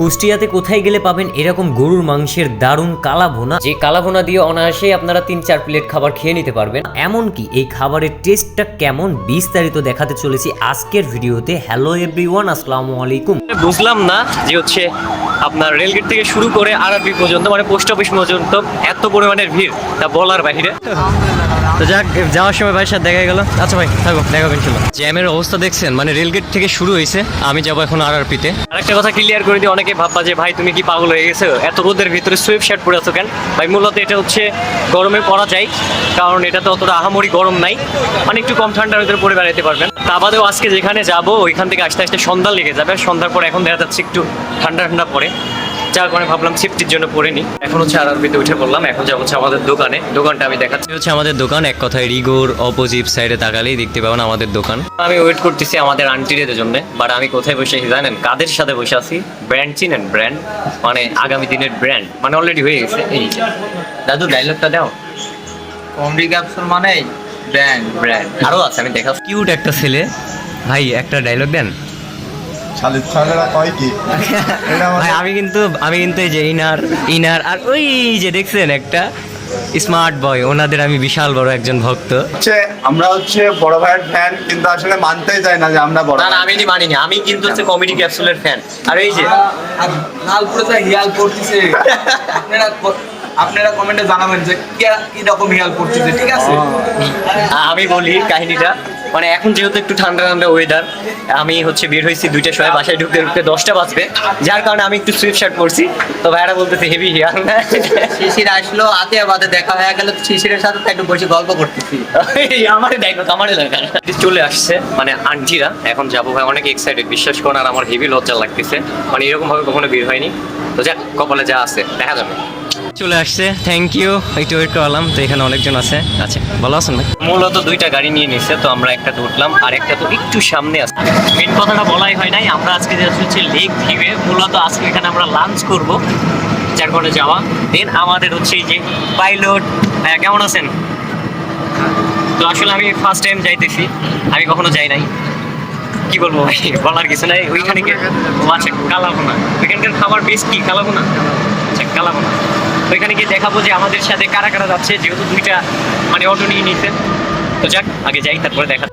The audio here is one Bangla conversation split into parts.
কুষ্টিয়াতে কোথায় গেলে পাবেন এরকম গরুর মাংসের দারুণ কালা ভুনা যে কালা ভুনা দিয়ে অনায়াসে আপনারা তিন চার প্লেট খাবার খেয়ে নিতে পারবেন। এমনকি এই খাবারের টেস্টটা কেমন বিস্তারিত দেখাতে চলেছি আজকের ভিডিওতে। হ্যালো এভরিওয়ান আসসালামু আলাইকুম। বুঝলাম না যে হচ্ছে আপনার রেলগেট থেকে শুরু করে আরআরবি পর্যন্ত মানে পোস্ট অফিস পর্যন্ত এত পরিমাণের ভিড় তা বলার বাহিরে তো যাক যাওয়ার সময় ভাইয়ের সাথে দেখা গেল। আচ্ছা ভাই থাকো দেখা ইনশাল্লাহ। জ্যামের অবস্থা দেখছেন মানে রেলগেট থেকে শুরু হয়েছে আমি যাব এখন আরআরপিতে। আরেকটা কথা ক্লিয়ার করে দিই অনেকে ভাববা যে, ভাই, তুমি কি পাগল হয়ে গেছো? এত রোদের ভিতরে সুইপ শার্ট পরে আছো কেন? ভাই, মূলত এটা হচ্ছে গরমে পরা যায়, কারণ এটা তো অতটা আহামরি গরম নাই। মানে একটু কম ঠান্ডার ভিতরে পরে বেড়াতে পারবেন। তা বাদেও আজকে যেখানে যাব, ওইখান থেকে আস্তে আস্তে সন্ধ্যা লেগে যাবে। সন্ধ্যার পর এখন দেখা যাচ্ছে একটু ঠান্ডা ঠান্ডা পড়ে যার কারণে ভাবলাম সেফটির জন্য পরে নি এখন হচ্ছে আর আরবিতে উঠে পড়লাম এখন যাব হচ্ছে আমাদের দোকানে। দোকানটা আমি দেখাচ্ছি। হচ্ছে আমাদের দোকান এক কথায় রিগোর অপোজিট সাইডে তাকালেই দেখতে পাবেন আমাদের দোকান। আমি ওয়েট করতেছি আমাদের আন্টিদের জন্য বাট আমি কোথায় বসে আছি জানেন? কাদের সাথে বসে আছি? ব্র্যান্ড চিনেন? ব্র্যান্ড মানে আগামী দিনের ব্র্যান্ড মানে অলরেডি হয়ে গেছে। এই। দাদু ডায়লগটা দাও। কমেডি ক্যাপসুল মানে ব্র্যান্ড ব্র্যান্ড আরও আছে আমি দেখা কিউট একটা ছেলে। ভাই একটা ডায়লগ দেন। শালির ছাগলেরা কয় কি? ভাই আমি কিন্তু আমি কিন্তু এই যে ইনার ইনার আর ওই যে দেখছেন একটা স্মার্ট বয় ওনাদের আমি বিশাল বড় একজন ভক্ত। হচ্ছে আমরা হচ্ছে বড় ভাইয়ের ফ্যান কিন্তু আসলে মানতেই চাই না যে আমরা বড় না না আমি এটি মানিনি আমি কিন্তু হচ্ছে কমেডি ক্যাপসুলের ফ্যান আর এই যে লালপুরে যা হিয়াল পড়তেছে আপনারা আপনারা কমেন্টে জানাবেন যে কি- রকম হিয়াল পড়তেছে ঠিক আছে? আমি বলি কাহিনীটা। মানে এখন যেহেতু একটু ঠান্ডা ঠান্ডা ওয়েদার আমি হচ্ছে বের হয়েছি দুইটার সময় বাসায় ঢুকতে ঢুকতে দশটা বাজবে। যার কারণে আমি একটু সুইপ শার্ট পরছি। তো ভাইরা বলতেছে হেভি হিয়াল শিশির আসলো আতে বাদে দেখা হয়ে গেল শিশিরের সাথে একটু বসে গল্প করতেছি। আমারে দেখো আমারে দেখা চলে আসছে মানে আন্টিরা এখন যাব ভাই অনেক এক্সাইটেড বিশ্বাস করুন আর আমার হেভি লজ্জা লাগতেছে। মানে এরকম ভাবে কখনো বের হয়নি। তো যাক কপালে যা আছে দেখা যাবে। চলে আসছে। থ্যাংক ইউ একটু ওয়েট করলাম। তো এখানে অনেকজন আছে। আচ্ছা ভালো আছেন ভাই? মূলত দুইটা গাড়ি নিয়ে নিছে, তো আমরা একটা উঠলাম, আর একটা তো একটু সামনে আছে। মেন কথাটা বলাই হয় নাই, আমরা আজকে যাচ্ছি হচ্ছে লেক ভিউয়ে মূলত আজকে এখানে আমরা লাঞ্চ করব, যার কারণে যাওয়া। দেন আমাদের হচ্ছে এই যে পাইলট হ্যাঁ কেমন আছেন? তো আসলে আমি ফার্স্ট টাইম যাইতেছি, আমি কখনো যাই নাই। কি বলব ভাই, বলার কিছু নাই। ওইখানে আচ্ছা কালাবোনা ওইখানকার খাবার বেশ কি? কালাবোনা আচ্ছা ওইখানে গিয়ে দেখাবো যে আমাদের সাথে কারা কারা যাচ্ছে যেহেতু দুইটা মানে অটো নিয়ে নিতে তো যাক আগে যাই তারপরে দেখা।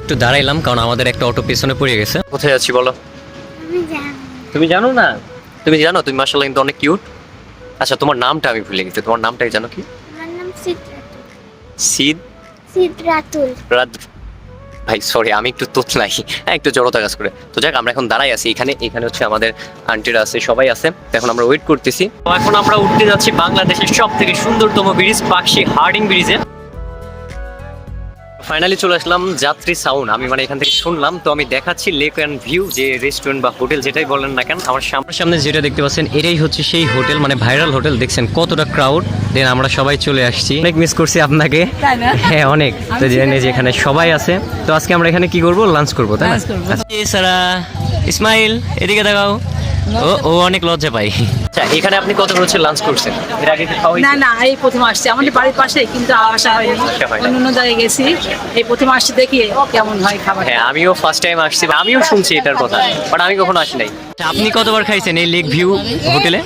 একটু দাঁড়াইলাম কারণ আমাদের একটা অটো পেছনে পড়ে গেছে। কোথায় যাচ্ছি বলো? তুমি জানো। না? তুমি জানো তুমি মাসাল্লাহ কিন্তু অনেক কিউট আচ্ছা তোমার নামটা আমি ভুলে গেছি তোমার নামটাই জানো কি? আমার নাম সিদ্রাতুল সিদ? সিদ্রাতুল রাত ভাই সরি আমি একটু তোতলাই। হ্যাঁ একটু জড়তা কাজ করে। তো যাক, আমরা এখন দাঁড়াই আছি। এখানে এখানে হচ্ছে আমাদের আন্টিরা আছে, সবাই আছে। এখন আমরা ওয়েট করতেছি। তো এখন আমরা উঠতে যাচ্ছি বাংলাদেশের সব থেকে সুন্দরতম ব্রিজ পাকশি হার্ডিং ব্রিজে ফাইনালি চলে আসলাম যাত্রী সাউন্ড আমি মানে এখান থেকে শুনলাম তো আমি দেখাচ্ছি লেক অ্যান্ড ভিউ যে রেস্টুরেন্ট বা হোটেল যেটাই বলেন না কেন আমার সামনে সামনে যেটা দেখতে পাচ্ছেন এটাই হচ্ছে সেই হোটেল মানে ভাইরাল হোটেল দেখছেন কতটা ক্রাউড দেন আমরা সবাই চলে আসছি। অনেক মিস করছি আপনাকে। হ্যাঁ অনেক। তো জেনে যে এখানে সবাই আছে তো আজকে আমরা এখানে কি করব? লাঞ্চ করব তাই না? আচ্ছা, ইসমাইল এদিকে দেখাও। ও ও অনেক লজ্জা পাই আচ্ছা এখানে আপনি কত হচ্ছে লাঞ্চ করছেন? এর আগে কি খাওয়া না না এই প্রথম আসছে। আমাদের বাড়ির পাশে কিন্তু আসা হয়নি। আসা অন্য অন্য জায়গায় গেছি। এই প্রথম আসছে দেখি কেমন হয় খাবার হ্যাঁ আমিও ফার্স্ট টাইম আসছি আমিও শুনছি এটার কথা বাট আমি কখনো আসি নাই। আচ্ছা, আপনি কতবার খাইছেন এই লেক ভিউ হোটেলে?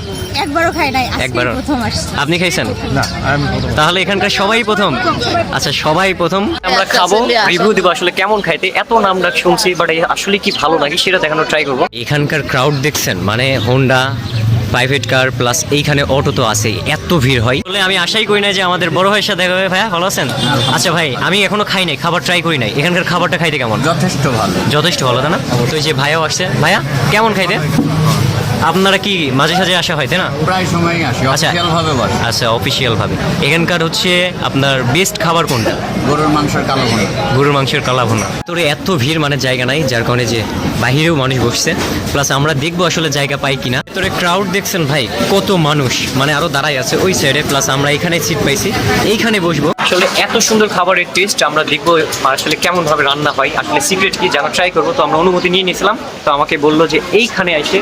একবারও খাই নাই একবারও? প্রথম আসছি। আপনি খাইছেন? তাহলে এখানকার সবাই প্রথম। আচ্ছা সবাই প্রথম। আমরা খাব রিভিউ দিব আসলে কেমন খাইতে এত নাম ডাক শুনছি বাট আসলে কি ভালো লাগে সেটা দেখানোর ট্রাই করব। এখানকার ক্রাউড দেখছেন মানে হোন্ডা প্রাইভেট কার প্লাস এইখানে অটো তো আছে এত ভিড় হয়। বলে আমি আশাই করি না যে আমাদের বড় ভাইয়ের সাথে দেখা হবে। ভাইয়া ভালো আছেন? আচ্ছা ভাই আমি এখনও খাই নাই খাবার ট্রাই করি নাই। এখানকার খাবারটা খাইতে কেমন? যথেষ্ট ভালো। যথেষ্ট ভালো তাই না? তো এই যে ভাইয়াও আসছে। ভাইয়া কেমন খাইতে? আপনারা কি মাঝে সাঝে আসা হয় তাই না? প্রায় সময়ই আসি আচ্ছা। অফিসিয়াল ভাবে বসে। আচ্ছা অফিসিয়াল ভাবে এখানকার হচ্ছে আপনার বেস্ট খাবার কোনটা? গরুর মাংসের কালো ভুনা। গরুর মাংসের কালা ভুনা। তোর এত ভিড় মানে জায়গা নাই যার কারণে যে বাহিরেও মানুষ বসছে। প্লাস আমরা দেখব আসলে জায়গা পাই কিনা। তোরে ক্রাউড দেখছেন ভাই কত মানুষ। মানে আরও দাঁড়াই আছে ওই সাইডে প্লাস আমরা এখানে সিট পাইছি। এইখানে বসবো। আসলে এত সুন্দর খাবারের টেস্ট আমরা দেখব আসলে কেমন ভাবে রান্না হয় আসলে সিক্রেট কি জানা ট্রাই করব তো আমরা অনুমতি নিয়ে নিয়েছিলাম তো আমাকে বলল যে এইখানে এসে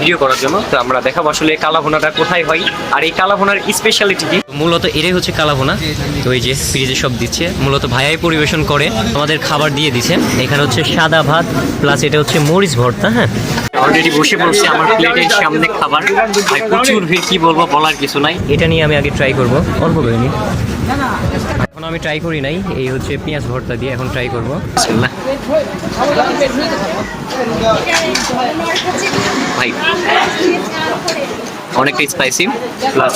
ভিডিও করার জন্য তো আমরা দেখাবো আসলে কালাভুনাটা কোথায় হয় আর এই কালাভুনার স্পেশালিটি কি? মূলত এটাই হচ্ছে কালাভুনা তো এই যে ফ্রিজে সব দিচ্ছে মূলত ভাইয়াই পরিবেশন করে আমাদের খাবার দিয়ে দিচ্ছে এখানে হচ্ছে সাদা ভাত প্লাস এটা হচ্ছে মরিচ ভর্তা হ্যাঁ? অলরেডি বসে পড়ছে আমার প্লেটের সামনে খাবার ভাই প্রচুর ভিড় কি বলব বলার কিছু নাই। এটা নিয়ে আমি আগে ট্রাই করব অল্প করে নিই। এখন আমি ট্রাই করি নাই, এই হচ্ছে পেঁয়াজ ভর্তা দিয়ে এখন ট্রাই করব। ভাই, অনেকটা স্পাইসি প্লাস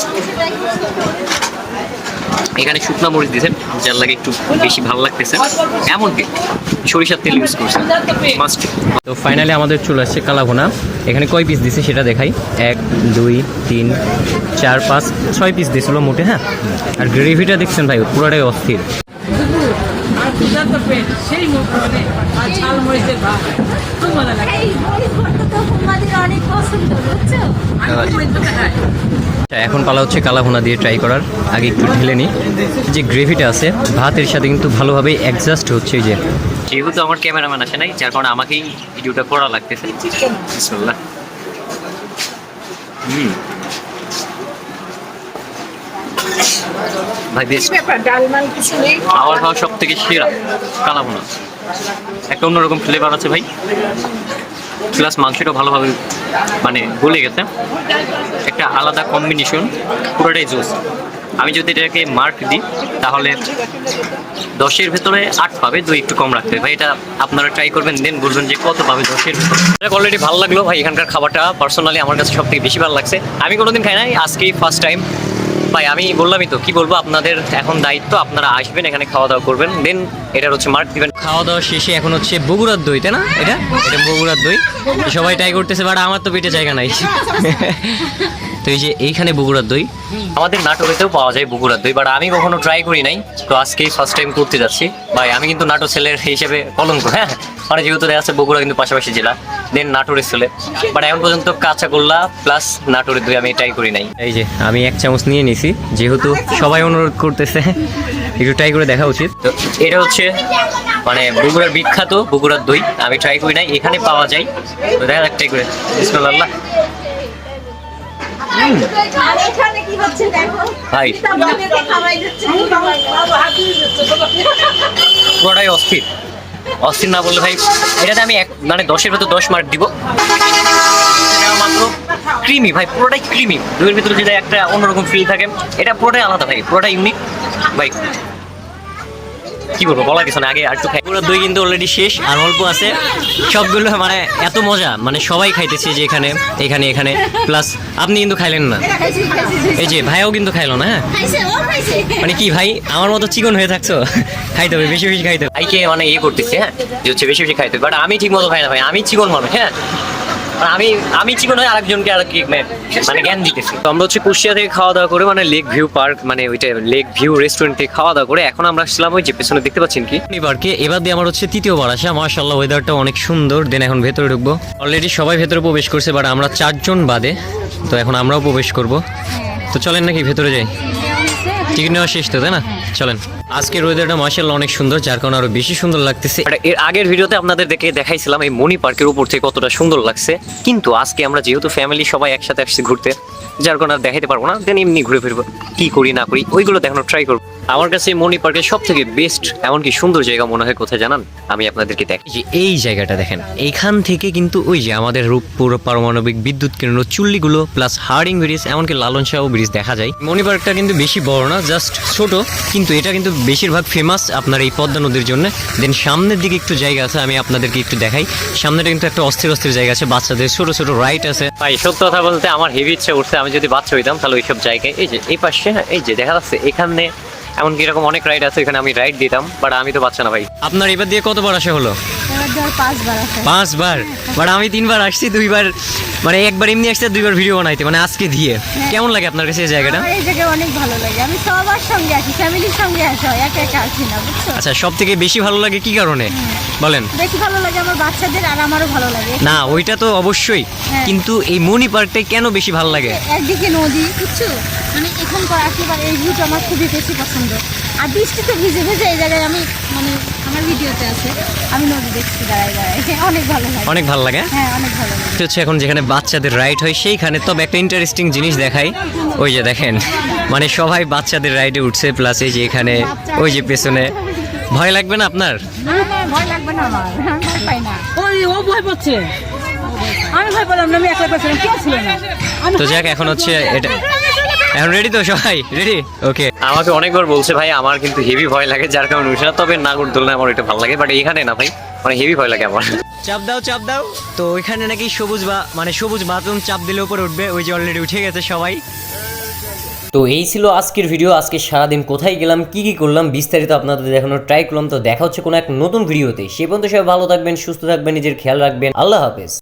এখানে শুকনা মরিচ দিয়েছেন, যার লাগে একটু বেশি ভালো লাগতেছে এমনকি সরিষার তেল ইউজ করছেন মাস্ট তো ফাইনালি আমাদের চলে আসছে কালাভোনা। এখানে কয় পিস দিছে সেটা দেখাই। এক দুই তিন চার পাঁচ ছয় পিস দিয়েছিল মোটে হ্যাঁ? আর গ্রেভিটা দেখছেন ভাই পুরোটাই অস্থির। আচ্ছা, এখন পালা হচ্ছে কালাভুনা দিয়ে ট্রাই করার। আগে একটু ঢেলে নিই যে গ্রেভিটা আছে ভাতের সাথে কিন্তু ভালোভাবে অ্যাডজাস্ট হচ্ছে যে যেহেতু আমার ক্যামেরাম্যান আসে নাই যার কারণে আমাকেই ভিডিওটা করা লাগতেছে। বিসমিল্লাহ। হুম। ভাই বেশ। আমার খাওয়া সব থেকে সেরা কালাভুনা একটা অন্যরকম ফ্লেভার আছে ভাই। প্লাস মাংসটা ভালোভাবে মানে গলে গেছে। একটা আলাদা কম্বিনেশন পুরোটাই জুস আমি যদি এটাকে মার্ক দিই, তাহলে দশের ভেতরে আট পাবে, দুই একটু কম রাখতে ভাই, এটা আপনারা ট্রাই করবেন, দেন বলবেন যে কত পাবে দশের ভেতরে। অলরেডি ভালো লাগল। ভাই, এখানকার খাবারটা পার্সোনালি আমার কাছে সব থেকে বেশি ভালো লাগছে। আমি কোনোদিন খাই নাই, আজকেই ফার্স্ট টাইম ভাই, আমি বললামই তো, কি বলব, আপনাদের এখন দায়িত্ব, আপনারা আসবেন, এখানে খাওয়া দাওয়া করবেন, দেন এটার হচ্ছে মার্ক দিবেন। খাওয়া দাওয়া শেষে এখন হচ্ছে বগুড়ার দই, তাই না? এটা? এটা বগুড়ার দই। সবাই ট্রাই করতেছে বাট আমার তো পেটে জায়গা নাই। তো এই যে এইখানে বগুড়ার দই। আমাদের নাটোরেতেও পাওয়া যায় বগুড়ার দই বাট আমি কখনো ট্রাই করি নাই। তো আজকেই ফার্স্ট টাইম করতে যাচ্ছি। ভাই, আমি কিন্তু নাটোর ছেলের হিসেবে কলঙ্ক হ্যাঁ? মানে যেহেতু দেখা যাচ্ছে বগুড়া, কিন্তু পাশাপাশি জেলা। দেন নাটোরের ছেলে বাট এখন পর্যন্ত কাঁচাগোল্লা প্লাস নাটোরের দই আমি ট্রাই করি নাই। এই যে আমি এক চামচ নিয়ে নিছি। যেহেতু সবাই অনুরোধ করতেছে একটু ট্রাই করে দেখা উচিত। তো এটা হচ্ছে মানে বগুড়ার বিখ্যাত বগুড়ার দই। আমি ট্রাই করি নাই এখানে পাওয়া যায়। তো দেখা যাক ট্রাই করে। বিসমুল্লাহ। আর এখানে কি হচ্ছে দেখো? ভাই। পুরোটাই অস্থির। অস্থির না বললে ভাই, এটাতে আমি এক মানে দশের ভেতর দশ মার্ক দিব। ক্রিমি ভাই, পুরোটাই ক্রিমি দুইয়ের ভিতরে যদি একটা অন্যরকম ফিল থাকে, এটা পুরোটাই আলাদা ভাই, পুরোটাই ইউনিক ভাই কি বলব বলা কিছু না আগে আর একটু খাই। পুরো দই কিন্তু অলরেডি শেষ আর অল্প আছে। সবগুলো মানে এত মজা মানে সবাই খাইতেছে যে এখানে এখানে এখানে। প্লাস আপনি কিন্তু খাইলেন না। এই যে ভাইও কিন্তু খাইলো না হ্যাঁ? খাইছে ও খাইছে। মানে কি ভাই আমার মতো চিকন হয়ে থাকছো? খাইতে হবে বেশি বেশি খাইতে হবে। ভাইকে মানে ইয়ে করতেছে হ্যাঁ? যে হচ্ছে বেশি বেশি খাইতে হবে। বাট আমি ঠিক মতো খাই না ভাই আমি চিকন মানুষ হ্যাঁ? আমি আমি হয়ে আরেকজনকে আর কি মানে মানে জ্ঞান দিতেছি। তো আমরা হচ্ছে কুষ্টিয়া থেকে খাওয়া দাওয়া করে মানে লেক ভিউ পার্ক মানে ওইটা লেক ভিউ রেস্টুরেন্ট থেকে খাওয়া দাওয়া করে এখন আমরা আসছিলাম ওই যে পেছনে দেখতে পাচ্ছেন কি? পার্কে এবার দিয়ে আমার হচ্ছে তৃতীয়বার আসা। মাশাল্লাহ ওয়েদারটা অনেক সুন্দর। দেন এখন ভেতরে ঢুকবো। অলরেডি সবাই ভেতরে প্রবেশ করছে বাট আমরা চারজন বাদে। তো এখন আমরাও প্রবেশ করব। তো চলেন নাকি ভেতরে যাই? টিকিট নেওয়া শেষ তো তাই না? চলেন। আজকের ওয়েদারটা মাশাল্লাহ অনেক সুন্দর যার কারণে আরও বেশি সুন্দর লাগতেছে। এর আগের ভিডিওতে আপনাদের দেখে দেখাইছিলাম এই মনি পার্কের উপর থেকে কতটা সুন্দর লাগছে। কিন্তু আজকে আমরা যেহেতু ফ্যামিলি সবাই একসাথে আসছি ঘুরতে যার কারণে আর দেখাইতে পারব না। দেন এমনি ঘুরে ফিরবো কি করি না করি ওইগুলো দেখানোর ট্রাই করব। আমার কাছে মনি পার্কের সব থেকে বেস্ট এমনকি সুন্দর জায়গা মনে হয় কোথায় জানান? আমি আপনাদেরকে দেখ এই যে এই জায়গাটা দেখেন এইখান থেকে কিন্তু ওই যে আমাদের রূপপুর পারমাণবিক বিদ্যুৎ কেন্দ্র চুল্লিগুলো প্লাস হার্ডিং ব্রিজ এমনকি লালন শাহ ব্রিজ দেখা যায়। মণি পার্কটা কিন্তু বেশি বড় না জাস্ট ছোট কিন্তু এটা কিন্তু বেশিরভাগ ফেমাস আপনার এই পদ্মা নদীর জন্য। দেন সামনের দিকে একটু জায়গা আছে আমি আপনাদেরকে একটু দেখাই। সামনেটা কিন্তু একটা অস্থির অস্থির জায়গা আছে বাচ্চাদের ছোট ছোট রাইড আছে। ভাই সত্য কথা বলতে আমার হেভি ইচ্ছে উঠছে আমি যদি বাচ্চা হইতাম তাহলে ওইসব জায়গায় এই যে এই পাশে হ্যাঁ, এই যে দেখা যাচ্ছে এখানে এমনকি এরকম অনেক রাইড আছে এখানে আমি রাইড দিতাম বাট আমি তো বাচ্চা না ভাই। আপনার এবার দিয়ে কতবার আসা হলো? পাঁচবার আছে। বাট আমি তিনবার আসছি দুইবার মানে একবার এমনি আসছে দুইবার ভিডিও বানাইতে মানে আজকে দিয়ে। কেমন লাগে আপনার কাছে এই জায়গাটা? এই জায়গায় অনেক ভালো লাগে। আমি সবার সঙ্গে আসি ফ্যামিলির সঙ্গে আসা একা একা আসি না বুঝছ? আচ্ছা সব থেকে বেশি ভালো লাগে কি কারণে? বলেন। বেশি ভালো লাগে আমার বাচ্চাদের আর আমারও ভালো লাগে। না ওইটা তো অবশ্যই হ্যাঁ। কিন্তু এই মনি পার্কটাই কেন বেশি ভালো লাগে? একদিকে নদী বুঝছ? মানে এখানকার একেবারে এই ভিউটা আমার খুবই বেশি পছন্দ। আর বৃষ্টিতে ভিজে ভিজে এই জায়গায় আমি মানে আমার ভিডিওতে আছে আমি নদী দেখছি দাঁড়ায় দাঁড়ায়। অনেক ভালো লাগে। অনেক ভালো লাগে? হ্যাঁ অনেক ভালো লাগে। হচ্ছে এখন যেখানে বাচ্চাদের রাইড হয় সেইখানে। তবে একটা ইন্টারেস্টিং জিনিস দেখাই। ওই যে দেখেন মানে সবাই বাচ্চাদের রাইডে উঠছে প্লাস এই যে এখানে ওই যে পেছনে। ভয় লাগবে না আপনার? না না ভয় লাগবে না আমার। ভয় পাই না। ওই ও ভয় পাচ্ছে। আমি ভয় পেলাম না আমি একলা পেছিলাম কেউ ছিল না? তো যাক এখন হচ্ছে এটা এখন রেডি তো সবাই রেডি ওকে আমাকে অনেকবার বলছে ভাই আমার কিন্তু হেভি ভয় লাগে যার কারণে উঠে না তবে নাগরদোলনা আমার এটা ভালো লাগে বাট এখানে না ভাই মানে হেভি ভয় লাগে আমার। চাপ দাও চাপ দাও। তো ওইখানে নাকি সবুজ বা মানে সবুজ বাথরুম চাপ দিলে উপরে উঠবে ওই যে অলরেডি উঠে গেছে সবাই। তো এই ছিল আজকের ভিডিও আজকে সারাদিন কোথায় গেলাম কি কি করলাম বিস্তারিত আপনাদের দেখানোর ট্রাই করলাম তো দেখা হচ্ছে কোনো এক নতুন ভিডিওতে সে পর্যন্ত সবাই ভালো থাকবেন সুস্থ থাকবেন নিজের খেয়াল রাখবেন। আল্লাহ হাফেজ।